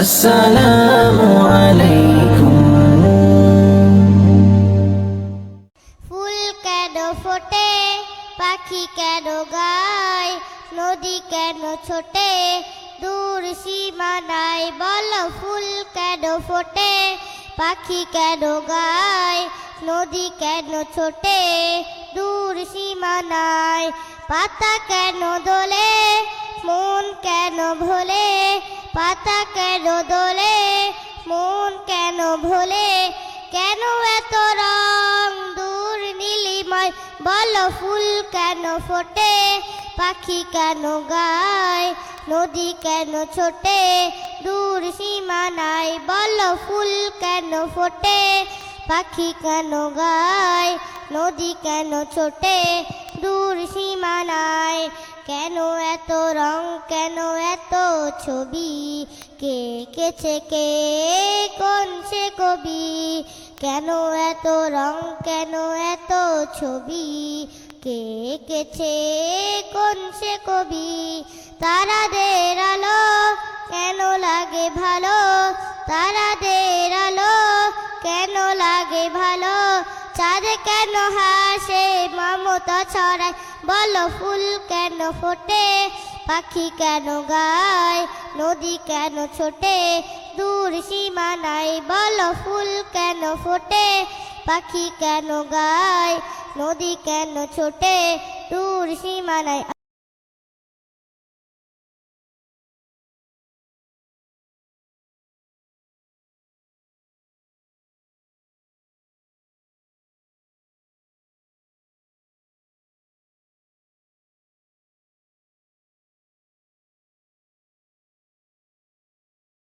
আসসালামু আলাইকুম ফুল কেন ফোটে? পাখি কেন গায়? নদী কেন ছোটে? দূর সীমানায় বল, ফুল কেন ফোটে? পাখি কেন গায়? নদী কেন ছোটে? দূর সীমানায় পাতা কেন দোলে? মন কেন ভোলে? পাতা কেন দোলে মন কেন ভোলে? কেন এত রং? দূর নীলিময় বল, ফুল কেন ফোটে? পাখি কেন গায়? নদী কেন ছোটে? দূর সীমানায় বল, ফুল কেন ফোটে? পাখি কেন গায়? নদী কেন ছোটে? দূর সীমানায় কেন এত রং, কেন এত ছবি? কে কেছে কে, কোন সে কবি? কেন এত রং, কেন এত ছবি? কে কেছে, কোন সে কবি? তারাদের আলো কেন লাগে ভালো? তারাদের আলো কেন লাগে ভালো? চাঁদ কেন হাসে? মমতা ছড়ায়। বলো ফুল কেন ফোটে? পাখি কেন গায়? নদী কেন ছোটে? দূর সীমানায় বলো ফুল কেন ফোটে? পাখি কেন গায়? নদী কেন ছোটে? দূর সীমানায়